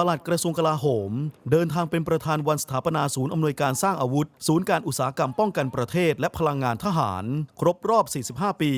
ปลัดกระทรวงกลาโหม เดินทางเป็นประธานวันสถาปนาศูนย์อำนวยการสร้างอาวุธ ศูนย์การอุตสาหกรรมป้องกันประเทศและพลังงานทหาร ครบรอบ 45 ปี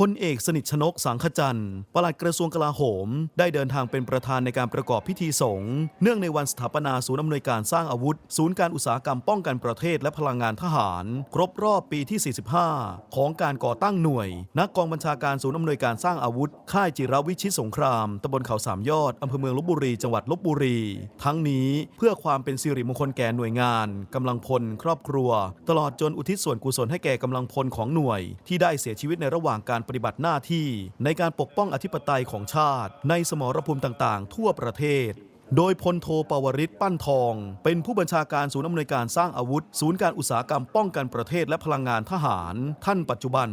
พลเอกสนิทชนกสังขจันทร์ปลัดกระทรวงกลาโหม ได้เดินทางเป็นประธานในการประกอบพิธีสงฆ์เนื่องในวันสถาปนาศูนย์อำนวยการสร้างอาวุธ ศูนย์การอุตสาหกรรมป้องกันประเทศและพลังงานทหาร ครบรอบปีที่ 45 ของการก่อตั้งหน่วย นักกองบัญชาการศูนย์อำนวยการสร้างอาวุธ ค่ายจิรวิชิตสงครามตำบลเขาสามยอดอำเภอเมืองลบบุรีจังหวัดลบบุรี ทั้งนี้เพื่อความเป็นสิริมงคลแก่หน่วยงานกำลังพล ครอบครัว ตลอดจนอุทิศส่วนกุศลให้แก่กำลังพลของหน่วย ที่ได้เสียชีวิตในระหว่างการปฏิบัติหน้าที่ในการปกป้องอธิปไตยของชาติ ในสมรภูมิต่างๆ ทั่วประเทศ โดยพลโทปวริศปั้นทอง เป็นผู้บัญชาการศูนย์อำนวยการสร้างอาวุธ ศูนย์การอุตสาหกรรมป้องกันประเทศและพลังงานทหาร ท่านปัจจุบัน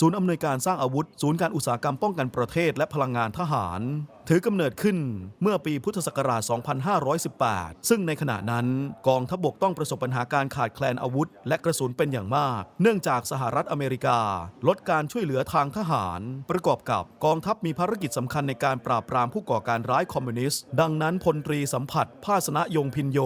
ศูนย์อำนวยการสร้างอาวุธ ศูนย์การอุตสาหกรรมป้องกันประเทศและพลังงานทหารถือกำเนิดขึ้นเมื่อปีพุทธศักราช 2518 ซึ่งในขณะนั้นกองทัพบกต้องประสบปัญหาการขาดแคลนอาวุธ และกระสุนเป็นอย่างมาก เนื่องจากสหรัฐอเมริกา ลดการช่วยเหลือทางทหาร ประกอบกับกองทัพมีภารกิจสำคัญในการปราบปรามผู้ก่อการร้ายคอมมิวนิสต์ ดังนั้นพลตรีสัมผัส ภาสนะยงพินโย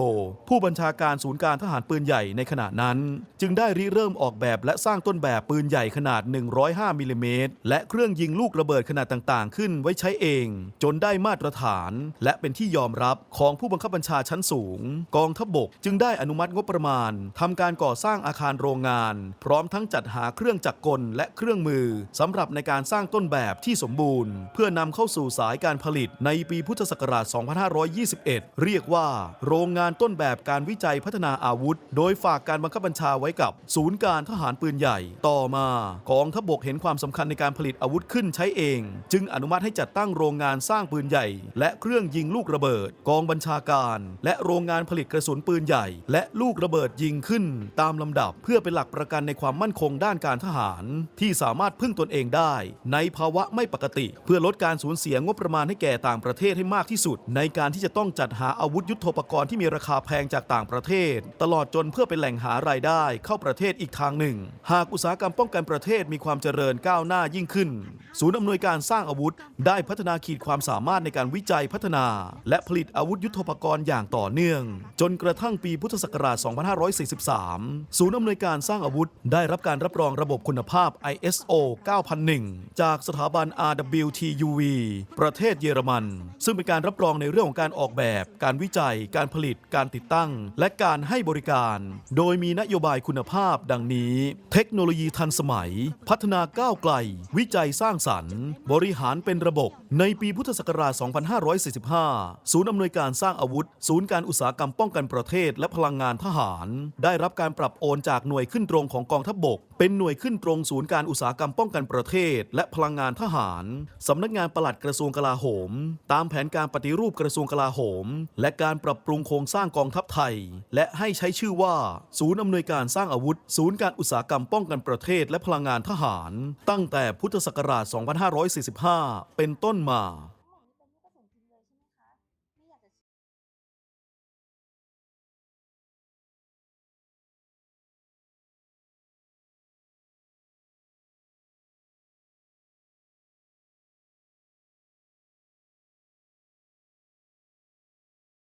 ผู้บัญชาการศูนย์การทหารปืนใหญ่ในขณะนั้น จึงได้ริเริ่มออกแบบและสร้างต้นแบบปืนใหญ่ขนาด 105มิลลิเมตรและเครื่องยิงลูกระเบิดขนาดต่างๆ ขึ้นไว้ใช้เองจนได้มาตรฐาน และเป็นที่ยอมรับของผู้บังคับบัญชาชั้นสูง กองทัพบกจึงได้อนุมัติงบประมาณทำการก่อสร้างอาคารโรงงาน พร้อมทั้งจัดหาเครื่องจักรกลและเครื่องมือสำหรับในการสร้างต้นแบบที่สมบูรณ์ เพื่อนำเข้าสู่สายการผลิตในปีพุทธศักราช 2521 เรียกว่า โรงงานต้นแบบการวิจัยพัฒนาอาวุธ โดยฝากการบังคับบัญชาไว้กับ ศูนย์การทหารปืนใหญ่ ต่อมากองทัพบกเห็นความสำคัญในการผลิตอาวุธขึ้นใช้เอง จึงอนุมัติให้จัดตั้งโรงงานสร้างางปืนใหญ่ และเครื่องยิงลูกระเบิด กองบัญชาการ และโรงงานผลิตกระสุนปืนใหญ่ และลูกระเบิดยิงขึ้น ตามลำดับเพื่อเป็นหลักประกันในความมั่นคงด้านการทหาร ที่สามารถพึ่งตนเองได้ ในภาวะไม่ปกติ เพื่อลดการสูญเสียงบประมาณให้แก่ต่างประเทศให้มากที่สุด ในการที่จะต้องจัดหาอาวุธยุทโธปกรณ์ที่มีราคาแพงจากต่างประเทศ ตลอดจนเพื่อเป็นแหล่งหารายได้เข้าประเทศอีกทางหนึ่ง หากอุตสาหกรรมป้องกันประเทศมีความเจริญก้าวหน้ายิ่งขึ้น ศูนย์อำนวยการสร้างอาวุธ ได้พัฒนาขีดความสามารถในการวิจัยพัฒนา และผลิตอาวุธยุทโธปกรณ์อย่างต่อเนื่อง จนกระทั่งปีพุทธศักราช 2543 ศูนย์อำนวยการสร้างอาวุธ ได้รับการรับรองระบบคุณภาพ ISO 9001 จากสถาบัน RWTUV ประเทศเยอรมัน ซึ่งเป็นการรับรองในเรื่องของการออกแบบ การวิจัย การผลิต การติดตั้ง และการให้บริการ โดยมีนโยบายคุณภาพดังนี้ เทคโนโลยีทันสมัย พัฒนาก้าวไกล วิจัยสร้างสรรค์ บริหารเป็นระบบ ในปีพุทธศักราช 2545 ศูนย์อำนวยการสร้างอาวุธ ศูนย์การอุตสาหกรรมป้องกันประเทศและพลังงานทหาร ได้รับการปรับโอนจากหน่วยขึ้นตรงของกองทัพบก เป็นหน่วยขึ้นตรงศูนย์การอุตสาหกรรมป้องกันประเทศ และพลังงานทหาร สำนักงานปลัดกระทรวงกลาโหม ตามแผนการปฏิรูปกระทรวงกลาโหม และการปรับปรุงโครงสร้างกองทัพไทย และให้ใช้ชื่อว่า ศูนย์อำนวยการสร้างอาวุธ ศูนย์การอุตสาหกรรมป้องกันประเทศและพลังงานทหาร ตั้งแต่พุทธศักราช 2545 เป็นต้นมา